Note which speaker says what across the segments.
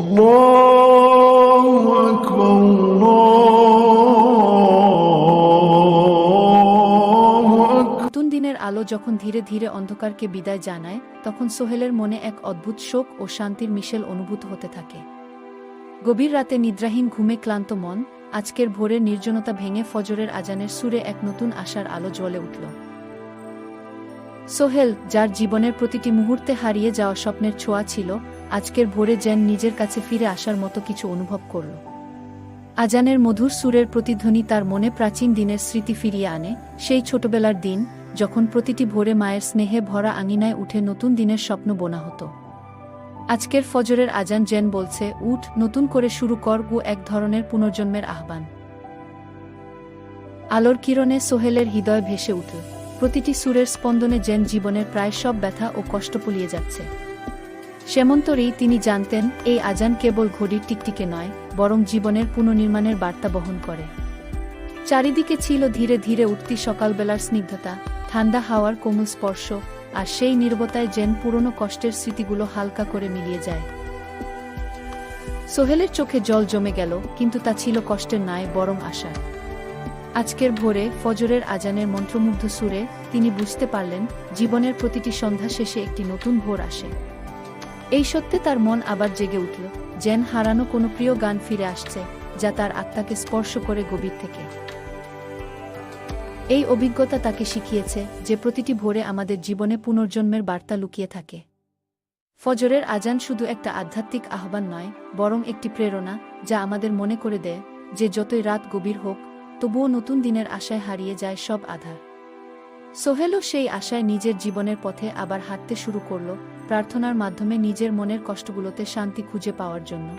Speaker 1: الله أكبر الله أكبر
Speaker 2: নতুন দিনের আলো যখন ধীরে ধীরে অন্ধকারকে বিদায় জানায় তখন সোহেলের মনে এক অদ্ভুত শোক ও শান্তির মিশেল অনুভূত হতে থাকে গভীর রাতে নিদ্রাহীন ঘুমে ক্লান্ত মন আজকের ভোরের নির্জনতা ভেঙে ফজরের আজানের সুরে এক নতুন আশার আলো জ্বলে উঠল সোহেল যার জীবনের প্রতিটি মুহূর্তে হারিয়ে যাওয়া স্বপ্নের ছোঁয়া ছিল আজকের ভোরে যেন নিজের কাছে ফিরে আসার মতো কিছু অনুভব করল। আজানের মধুর সুরের প্রতিধ্বনি তার মনে প্রাচীন দিনের স্মৃতি ফিরিয়ে আনে, সেই ছোটবেলার দিন যখন প্রতিটি ভোরে মায়ের স্নেহে ভরা আঙিনায় উঠে নতুন দিনের স্বপ্ন বোনা হতো। আজকের ফজরের আজান জেন বলছে, উঠ, নতুন করে শুরু কর গু এক ধরনের পুনর্জন্মের আহ্বান। আলোর কিরণে সোহেলের হৃদয় ভেসে উঠল। প্রতিটি সুরের স্পন্দনে জেন জীবনের প্রায় সব ব্যথা ও কষ্ট পুলিয়ে যাচ্ছে। সেমন্তরেই তিনি জানতেন, এই আজান কেবল ঘড়ির টিকটিকে নয়, বরং জীবনের পুনর্নির্মাণের বার্তা বহন করে। চারিদিকে ছিল ধীরে ধীরে উঠতি সকালবেলার স্নিগ্ধতা, ঠান্ডা হাওয়ার কোমল স্পর্শ, আর সেই নির্বতায় জেন পুরনো কষ্টের স্মৃতিগুলো হালকা করে মিলিয়ে যায়। সোহেলের চোখে জল জমে গেল, কিন্তু তা ছিল কষ্টের নয় বরং আশার। আজকের ভোরে ফজরের আজানের মন্ত্রমুগ্ধ সুরে তিনি বুঝতে পারলেন, জীবনের প্রতিটি সন্ধ্যা শেষে একটি নতুন ভোর আসে। এই সত্যে তার মন আবার জেগে উঠল জেন হারানো কোনো প্রিয় গান ফিরে আসছে, যা তার আত্মাকে স্পর্শ করে গভীর থেকে। এই অভিজ্ঞতা তাকে শিখিয়েছে যে প্রতিটি ভোরে আমাদের জীবনে পুনর্জন্মের বার্তা লুকিয়ে থাকে। ফজরের আজান শুধু একটা আধ্যাত্মিক আহ্বান নয়, বরং একটি প্রেরণা যা আমাদের মনে করে দেয় যে যতই রাত গভীর হোক, তবুও নতুন দিনের আশায় হারিয়ে যায় সব আধার। সোহেলও সেই আশায় নিজের জীবনের পথে আবার হাঁটতে শুরু করল প্রার্থনার মাধ্যমে নিজের মনের কষ্টগুলোতে শান্তি খুঁজে পাওয়ার জন্য।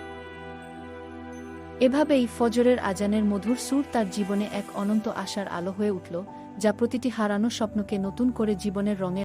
Speaker 2: এভাবেই ফজরের আজানের মধুর সুর তার জীবনে এক অনন্ত আশার আলো হয়ে উঠল, যা প্রতিটি হারানো স্বপ্নকে নতুন করে জীবনের রঙে